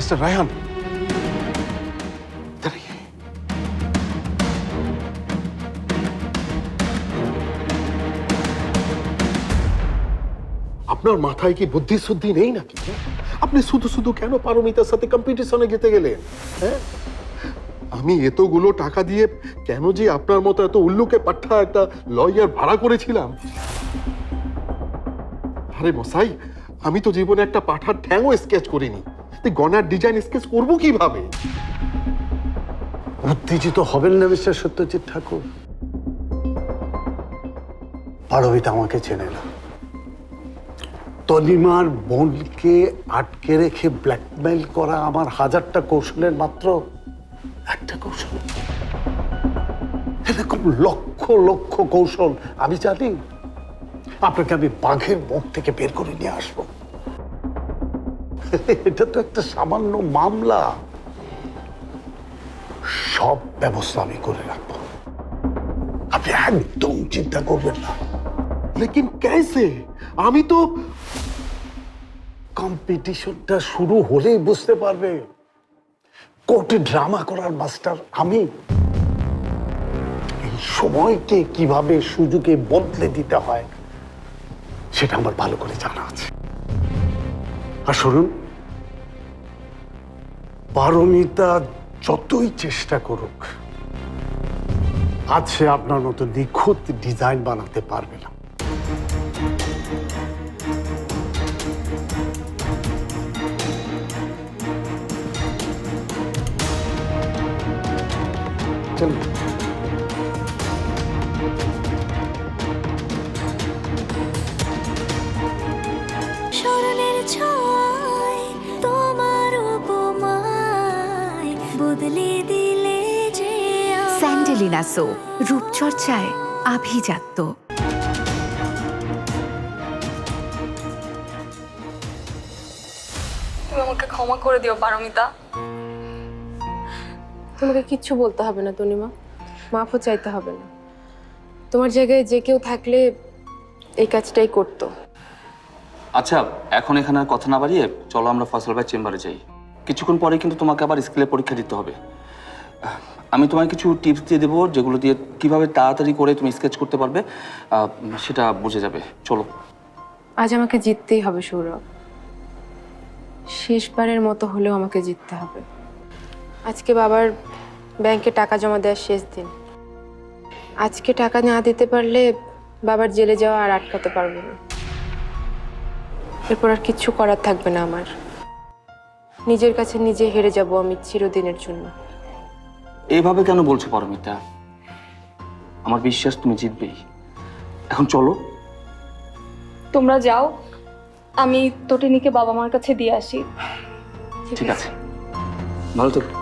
Mister Raihan আপনার মাথায় কি বুদ্ধি শুদ্ধি নেই নাকি? আপনি শুধু শুধু কেন পারমিতার সাথে কম্পিটিশনে যেতে গেলেন? হ্যাঁ? আমি এতগুলো টাকা দিয়ে কেন যে আপনার মতো এত উল্লুকে পাঠা একটা লয়ার ভাড়া করেছিলাম? আরে মশাই, আমি তো জীবনে একটা পাঠার ঠ্যাংও স্কেচ করিনি। গনার ডিজাইন স্কেচ করব কীভাবে? উত্তেজিত হবেন না মিস্টার সত্যজিৎ ঠাকুর? পারবিতা আমাকে চেনে না। তলিমার বোনকে আটকে রেখে ব্ল্যাকমেইল করা আমার হাজারটা কৌশলের মাত্র একটা কৌশল। এরকম লক্ষ লক্ষ কৌশল আমি জানি। আপনাকে আমি বাঘের মুখ থেকে বের করে নিয়ে আসব। এটা তো একটা সামান্য মামলা। সব ব্যবস্থা আমি করে রাখব। আপনি একদম চিন্তা করবেন না। লেকিন कैसे আমি তো কম্পিটিশনটা শুরু হলেই বুঝতে পারবে। কোর্টে ড্রামা করার মাস্টার আমি। এই সময়কে কীভাবে সুযোগে বদলে দিতে হয়, সেটা আমার ভালো করে জানা আছে। আর শুনুন পারমিতা যতই চেষ্টা করুক, আজ সে আপনার মতো নিখুঁত ডিজাইন বানাতে পারবে না। চলুন। স্মরণের স্যান্ডেলিনা সো রূপচর্চায় আভিজাত্য। তুমি আমাকে ক্ষমা করে দিও পারমিতা। তোমাকে কিচ্ছু বলতে হবে না তনিমা। মাফও চাইতে হবে না। তোমার জায়গায় যে কেউ থাকলে এই কাজটাই করতো। আচ্ছা এখন এখানে আর কথা না বাড়িয়ে চলো আমরা ফসল ভাই চেম্বারে যাই। কিছুক্ষণ পরে কিন্তু তোমাকে আবার স্কুলে পরীক্ষা দিতে হবে। আমি তোমায় কিছু টিপস দিয়ে দেবো, যেগুলো দিয়ে কীভাবে তাড়াতাড়ি করে তুমি স্কেচ করতে পারবে সেটা বুঝে যাবে। চলো। আজ আমাকে জিততেই হবে, সৌরভ। শেষবারের মতো হলেও আমাকে জিততে হবে। আজকে বাবার ব্যাংকে টাকা জমা দেওয়ার শেষ দিন। আজকে টাকা না দিতে পারলে বাবার জেলে যাওয়া আর আটকাতে পারব না। এরপর আর কিচ্ছু করার থাকবে না আমার। নিজের কাছে নিজে হেরে যাব আমি চিরদিনের জন্য। এইভাবে কেন বলছো পারমিতা? আমার বিশ্বাস তুমি জিতবেই। এখন চলো। তোমরা যাও। আমি তটিনীকে বাবা মার কাছে দিয়ে আসি। ঠিক আছে। ভালো থেকো।